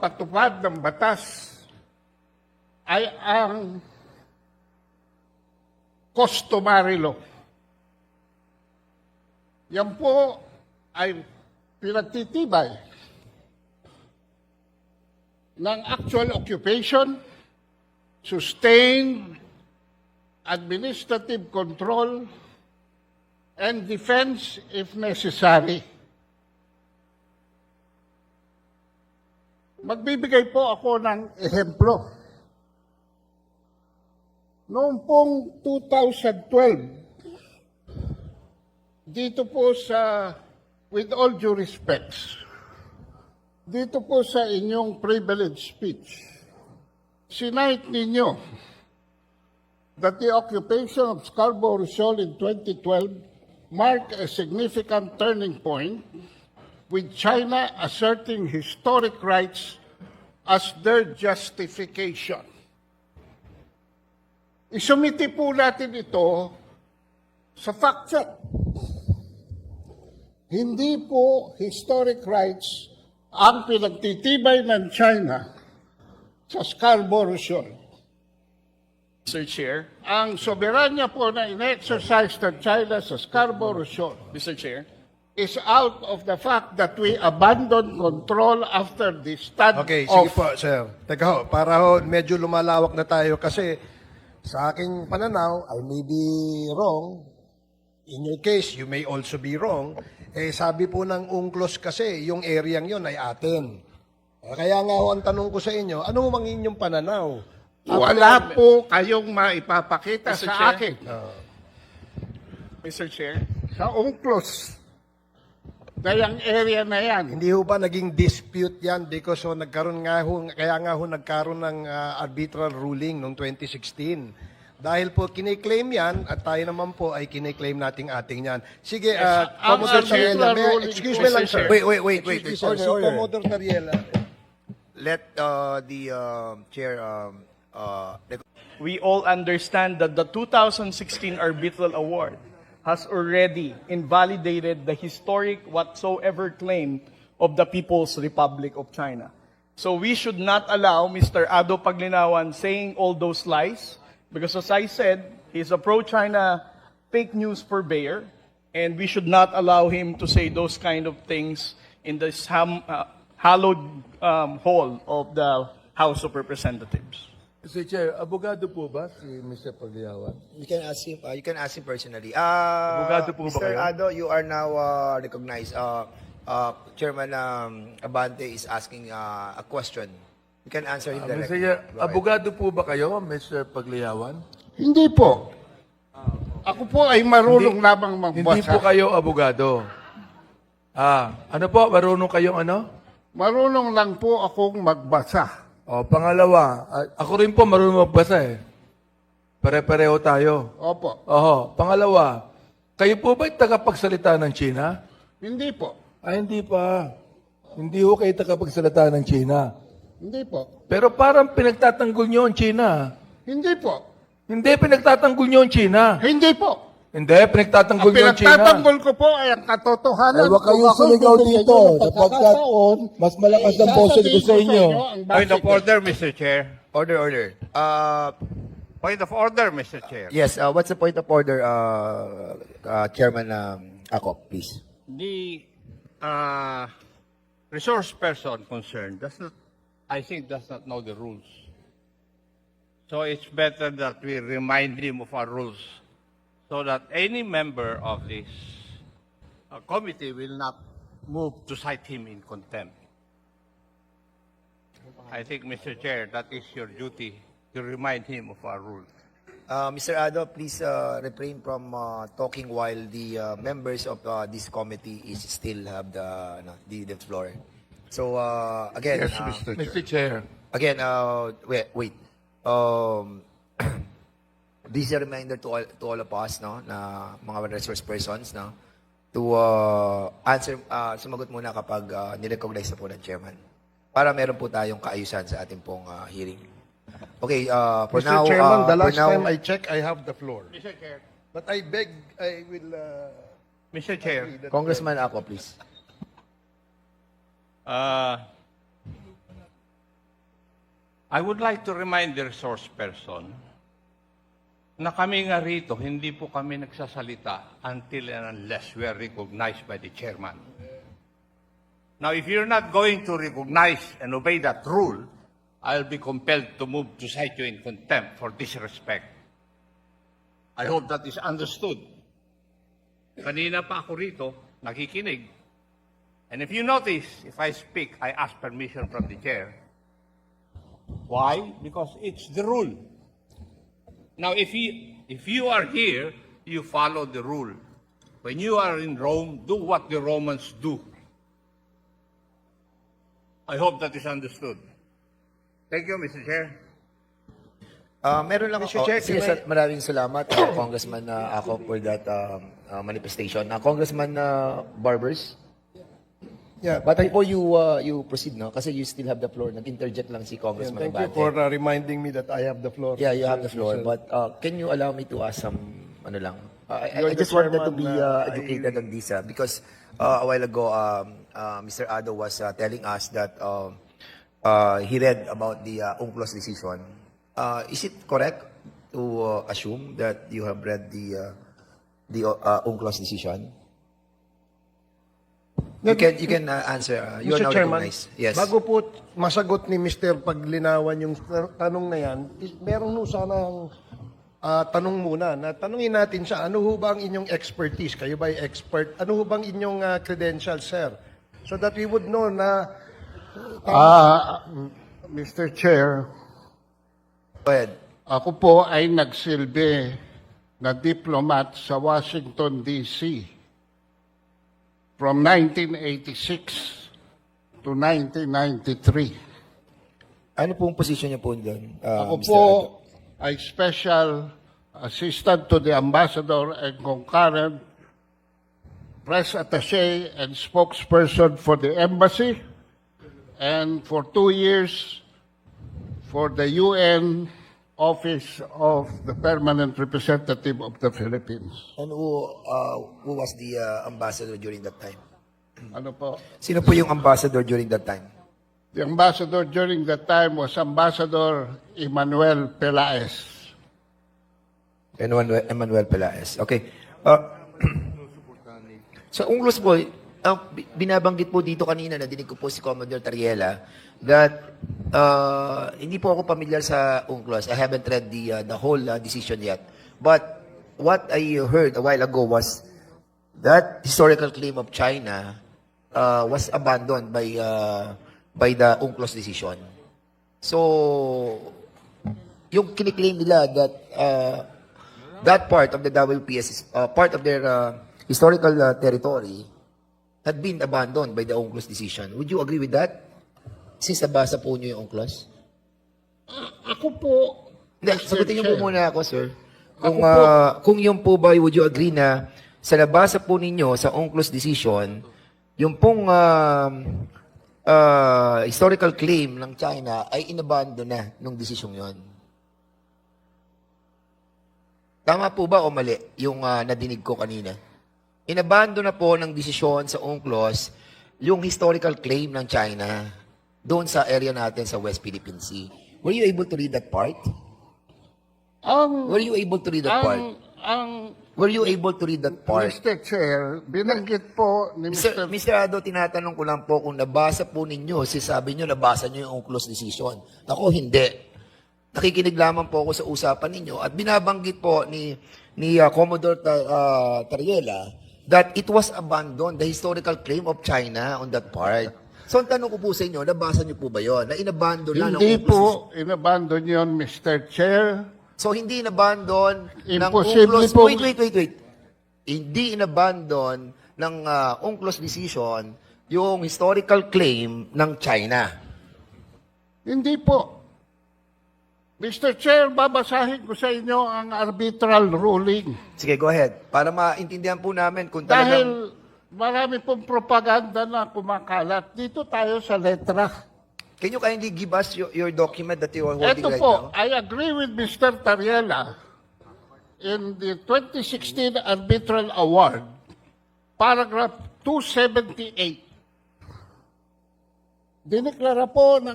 pagpapatupad ng batas ay ang customary law. Yan po ay pinagtitibay ng actual occupation, sustained administrative control, and defense if necessary. Magbibigay po ako ng ehemplo. Noong pong 2012, dito po sa, with all due respects, dito po sa inyong privilege speech, sinight ninyo that the occupation of Scarborough Shoal in 2012 marked a significant turning point with China asserting historic rights as their justification. Isumiti po natin ito sa fact check. Hindi po historic rights ang pinagtitibay ng China sa Scarborough Shoal. Mr. Chair, Ang soberanya po na in-exercise ng China sa Scarborough Shoal Mr. Chair, is out of the fact that we abandoned control after the stand Okay, off. sige po, sir. Teka ho, para ho, medyo lumalawak na tayo kasi sa aking pananaw, I may be wrong. In your case, you may also be wrong. Eh, sabi po ng UNCLOS kasi, yung area yon ay atin. Eh, Kaya nga ho, ang tanong ko sa inyo, ano mang inyong pananaw? Wala po kayong maipapakita Mr. sa Chair. akin. Mr. Chair, Sa UNCLOS. Na yung area na yan. Hindi ho ba naging dispute yan because ho, nagkaroon nga ho, kaya nga ho nagkaroon ng ah, arbitral ruling noong 2016. Dahil po kiniklaim yan at tayo naman po ay kiniklaim nating ating yan. Sige, uh, ang Commodore arbitral Nariela, may- excuse me lang Mr. sir. Wait, wait, wait, wait. Excuse. Order, Si order. Commodore Nariela. Let uh, the um, chair um, uh, we all understand that the 2016 arbitral award has already invalidated the historic whatsoever claim of the People's Republic of China. So we should not allow Mr. Ado Paglinawan saying all those lies because as I said, he's a pro-China fake news purveyor and we should not allow him to say those kind of things in this ham, uh, hallowed um, hall of the House of Representatives. Mr. Chair, abogado po ba si Mr. Pagliawan? you can ask him. Uh, you can ask him personally. Uh, Abogado po ba Mr. kayo? Ado, you are now uh, recognized. Uh, uh, Chairman um, Abante is asking uh, a question. You can answer him Uh, Mr. directly. Chair, Go ahead. abogado po ba kayo, Mr. Pagliawan? Hindi po. Ako po ay marunong lamang Hindi magbasa. po kayo abogado. Ah, ano po? Marunong kayong ano? Marunong lang po akong magbasa. O, pangalawa, ah, ako rin po marunong magbasa eh. Pare-pareho tayo. Opo. Oho, pangalawa, kayo po ba'y tagapagsalita ng China? Hindi po. Ay, hindi pa. Hindi ho kayo tagapagsalita ng China. Hindi po. Pero parang pinagtatanggol nyo ang China. Hindi po. Hindi, pinagtatanggol nyo ang China. Hindi po. Hindi, pinagtatanggol Ang nyo ang China. pinagtatanggol ko po ay ang katotohanan. Ay, huwag Kung ako'y sumigaw bibigyan dito, ng sapagkat pagkakataon, mas malakas ang eh, boses ko sasabihin sa inyo. ang Point of order, Mr. Chair. Order, order. Uh, Point of order, Mr. Chair. yes, uh, what's the point of order, uh, uh, Chairman um, Akop, please? The uh, resource person concerned does not, I think, does not know the rules. So it's better that we remind him of our rules so that any member of this uh, committee will not move to cite him in contempt. I think, Mr. Chair, that is your duty to remind him of our rules. Uh, Mr. Ado, please uh, refrain from uh, talking while the uh, members of uh, this committee is still have the ano, the, the floor. So uh, again, Yes, uh, Mr. Chair. Mr. Chair. again, uh, wait, wait. Um, this is a reminder to all, to all of us, no, na mga resource persons, no, to uh, answer, uh, sumagot muna kapag uh, nirecognize na po ng chairman. Para meron po tayong kaayusan sa ating pong uh, hearing. Okay, uh, for Mr. now, Chairman, uh, the for last now, time I check, I have the floor. Mr. Chair. But I beg, I will... Uh, Mr. Chair. Congressman ako, please. Uh, I would like to remind the resource person na kami nga rito, hindi po kami nagsasalita until and unless we are recognized by the chairman. Now, if you're not going to recognize and obey that rule, I'll be compelled to move to cite you in contempt for disrespect. I hope that is understood. Kanina pa ako rito, nakikinig. And if you notice, if I speak, I ask permission from the chair. Why? Because it's the rule. Now, if you, if you are here, you follow the rule. When you are in Rome, do what the Romans do. I hope that is understood. Thank you, Mr. Chair. Uh, meron lang Mr. ako. Chair, I- sir, maraming salamat, uh, Congressman uh, ako for that um, uh, manifestation. Uh, Congressman uh, Barbers, Yeah, but before you uh, you proceed, no, kasi you still have the floor. Nag-interject lang si Yeah, Congressman thank you for uh, reminding me that I have the floor. Yeah, you have the floor. But uh, can you allow me to ask some, ano lang? Uh, I, You're I the just wanted to chairman, be uh, uh, I- educated on this uh, because uh, a while ago, um, uh, Mr. Ado was uh, telling us that uh, uh, he read about the uh, UNCLOS decision. Uh, is it correct to uh, assume that you have read the uh, the uh, UNCLOS decision? You can you can uh, answer. Uh, you are Mr. now Chairman, recognized. Yes. bago po masagot ni Mr. Paglinawan yung tanong na yan, is, meron ho sanang ah, tanong muna na tanungin natin siya, ano ho ba ang inyong expertise? Kayo ba ay expert? Ano ho bang inyong ah, credentials, sir? So that we would know na Ah, Mr. Chair, Go ahead. ako po ay nagsilbi na diplomat sa Washington, D.C. from 1986 to 1993. Ano pong position niyo po doon? uh, Ako Mr. po ay special assistant to the ambassador and concurrent press attaché and spokesperson for the embassy and for two years for the UN office of the permanent representative of the Philippines. And who, uh, who was the uh, ambassador during that time? Ano po? Sino po yung ambassador during that time? The ambassador during that time was Ambassador Emmanuel Pelaez. Emmanuel, Emmanuel Pelaez. Okay. Uh, sa UNCLOS po, ang bi- binabanggit po dito kanina, nadinig ko po si Commodore Tariela, that uh, hindi po ako familiar sa UNCLOS. I haven't read the, uh, the whole uh, decision yet. But what I heard a while ago was that historical claim of China uh, was abandoned by uh, by the UNCLOS decision. So, yung kiniklaim nila that uh, that part of the WPS is uh, part of their uh, historical uh, territory had been abandoned by the UNCLOS decision. Would you agree with that? Since nabasa po niyo yung UNCLOS? Ako po, Hindi, sagutin niyo po muna ako, sir. Kung, Ako po- ah, kung yun po ba, would you agree na sa nabasa po ninyo sa UNCLOS decision, yung pong um, ah, historical claim ng China ay inabandon na nung decision yon. Tama po ba o mali yung ah, nadinig ko kanina? Inabandon na po ng desisyon sa UNCLOS yung historical claim ng China doon sa area natin sa West Philippine Sea. Were you able to read that part? ang, Were you able to read that part? ang, ang Were you able to read that part? Mr. Chair, binanggit po ni Mr. Mr. Mr. Ado, tinatanong ko lang po kung nabasa po ninyo, sabi nyo, nabasa nyo yung UNCLOS decision. Ako, hindi. Nakikinig lamang po ako sa usapan ninyo at binabanggit po ni ni uh, Commodore Ta- uh, Tariela that it was abandoned, the historical claim of China on that part. So, ang tanong ko po sa inyo, nabasa nyo po ba yon? Na inabandon na ng Hindi UNCLOS po inabandon yon, Mr. Chair. So, hindi inabandon ng Imposible UNCLOS. po- Wait, wait, wait, wait. Hindi inabandon ng uh, UNCLOS decision yung historical claim ng China. Hindi po. Mr. Chair, babasahin ko sa inyo ang arbitral ruling. Sige, go ahead. Para maintindihan po namin kung Dahil talagang... marami pong propaganda na kumakalat. Dito tayo sa letra. Can you kindly give us your, your document that you are holding Ito right po, now? I agree with Mr. Tariela in the 2016 Arbitral Award, paragraph 278. Dineklara po ng